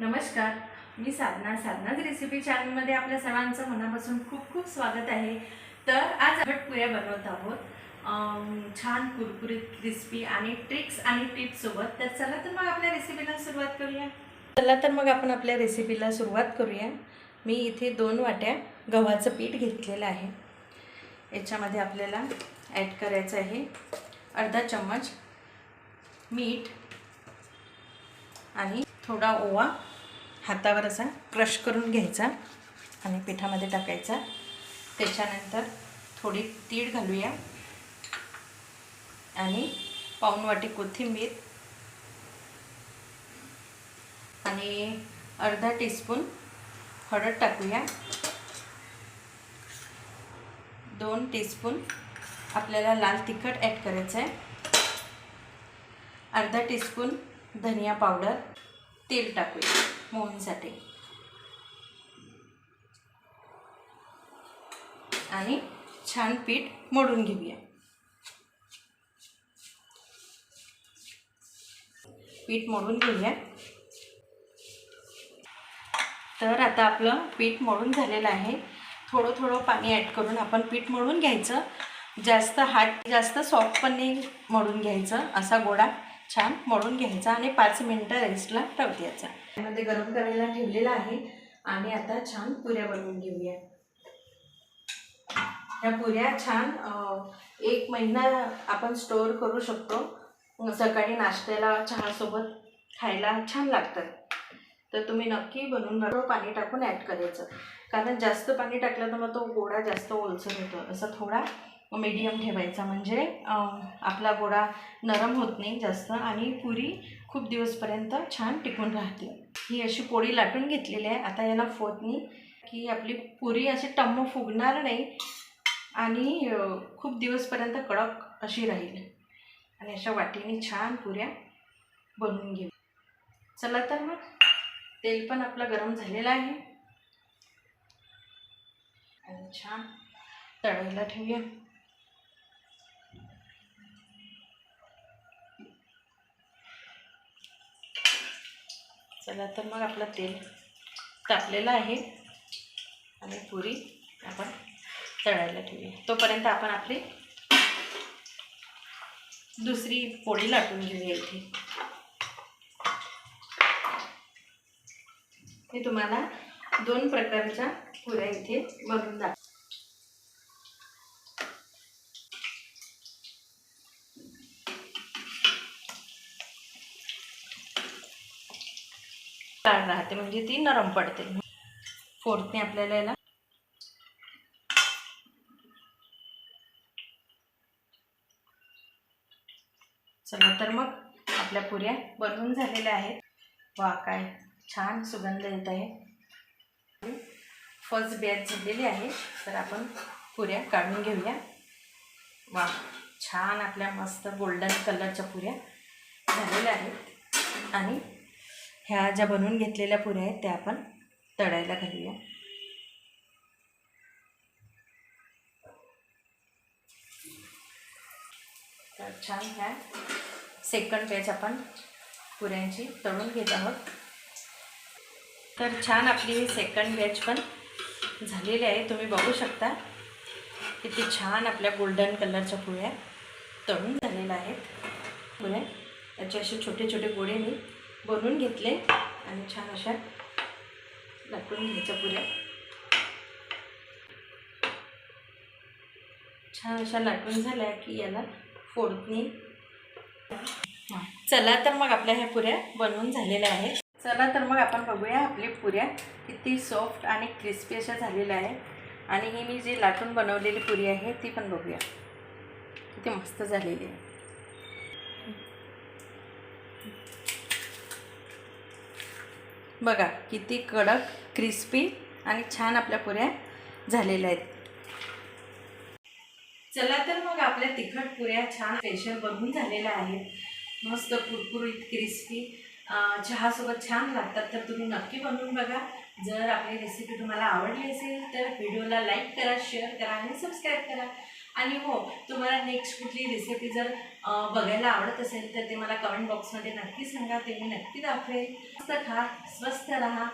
नमस्कार. मी साधना साधनाच रेसिपी चॅनलमध्ये आपल्या सर्वांचं मनापासून खूप खूप स्वागत आहे. तर आज आपण पुऱ्या बनवत आहोत. छान कुरकुरीत क्रिस्पी आणि ट्रिक्स आणि टिप्स सोबत. तर चला तर मग आपल्या रेसिपीला सुरुवात करूया. चला तर मग आपण आपल्या रेसिपीला सुरुवात करूया. मी इथे दोन वाट्या गव्हाचं पीठ घेतलेलं आहे. याच्यामध्ये आपल्याला ॲड करायचं आहे अर्धा चम्मच मीठ आणि थोडा ओवा. हातावर असा क्रश करून घ्यायचा आणि पिठामध्ये टाकायचा. त्याच्यानंतर थोडी तीळ घालूया. आणि पाऊण वाटी कोथिंबीर. आणि अर्धा टीस्पून हळद टाकूया. दोन टीस्पून आपल्याला लाल तिखट ॲड करायचं आहे अर्धा टीस्पून धनिया पावडर. तेल टाकूया मोहनसाठी आणि छान पीठ मोडून घेऊया. पीठ मोडून घेऊया. तर आता आपलं पीठ मोडून झालेलं आहे. थोडं थोडं पाणी ॲड करून आपण पीठ मळून घ्यायचं. जास्त हार्ट जास्त सॉफ्ट पण नाही मळून घ्यायचं. असा गोळा छान मळून घ्यायचा आणि पाच मिनटं रेस्टला ठेव द्यायचा त्यामध्ये गरम करायला ठेवलेला आहे आणि आता छान पुऱ्या बनवून घेऊया. ह्या पुऱ्या छान एक महिना आपण स्टोअर करू शकतो. सकाळी नाश्त्याला चहासोबत खायला छान लागतात तर तुम्ही नक्की बनवून बरोबर पाणी टाकून ॲड करायचं. कारण जास्त पाणी टाकलं तर मग तो गोडा जास्त ओलसर होतो. असं थोडा मीडियम ठेवायचा. म्हणजे आपला गोळा नरम होत नाही जास्त आणि पुरी खूप दिवसपर्यंत छान टिकून राहते. ही अशी पोळी लाटून घेतलेली आहे. आता याला फोतनी की आपली पुरी अशी टम्म फुगणार नाही आणि खूप दिवसपर्यंत कडक अशी राहील. आणि अशा वाटीने छान पुऱ्या बनवून घेऊ. चला तर मग तेल पण आपलं गरम झालेलं आहे. आणि छान तळायला ठेवूया. चला तर मग आपलं तेल तापलेलं आहे. आणि पुरी आपण तळायला ठेवूया. तोपर्यंत आपण आपली दुसरी पोळी लाटून घेऊया इथे. मी तुम्हाला दोन प्रकारच्या पुऱ्या इथे बनवून दाखव राहते म्हणजे ती नरम पडते. फोडते आपल्याला याला. चला तर मग आपल्या पुऱ्या बनवून झालेल्या आहेत. वा काय छान सुगंध येत आहे. फर्स्ट बॅच झालेली आहे तर आपण पुऱ्या काढून घेऊया. वा छान आपल्या मस्त गोल्डन कलरच्या पुऱ्या झालेल्या आहेत. आणि ह्या ज्या बनवून घेतलेल्या पुऱ्या आहेत त्या आपण तळायला घालूया. तर छान ह्या सेकंड बॅच आपण पुऱ्यांची तळून घेत आहोत. तर छान आपली ही सेकंड बॅच पण झालेली आहे. तुम्ही बघू शकता किती छान आपल्या गोल्डन कलरच्या पुऱ्या तळून झालेल्या आहेत. पुऱ्या त्याचे असे छोटे छोटे गोळे मी बनवून घेतले आणि छान अशा लाटून घ्यायच्या पुऱ्या. छान अशा लाटून झाल्या की याला फोडणी. चला तर मग आपल्या ह्या पुऱ्या बनवून झालेल्या आहेत. चला तर मग आपण बघूया आपली पुऱ्या किती सॉफ्ट आणि क्रिस्पी अशा झालेल्या आहेत. आणि ही मी जी लाटून बनवलेली पुरी आहे ती पण बघूया. किती मस्त झालेली आहे. बघा किती कडक क्रिस्पी आणि छान आपल्या पुऱ्या झालेल्या आहेत. चला तर मग आपल्या तिखट पुऱ्या छान स्पेशल बनवून झालेल्या आहेत. मस्त कुरकुरीत क्रिस्पी चहासोबत छान लागतात तर तुम्ही नक्की बनवून बघा. जर आपली रेसिपी तुम्हाला आवडली असेल तर व्हिडिओला लाईक करा शेअर करा आणि सबस्क्राईब करा. आणि हो तुम्हाला नेक्स्ट कुठली रेसिपी जर बघायला आवडत असेल तर ते मला कमेंट बॉक्समध्ये नक्की सांगा ते मी नक्की दाखवेल मस्त खा स्वस्त राहा.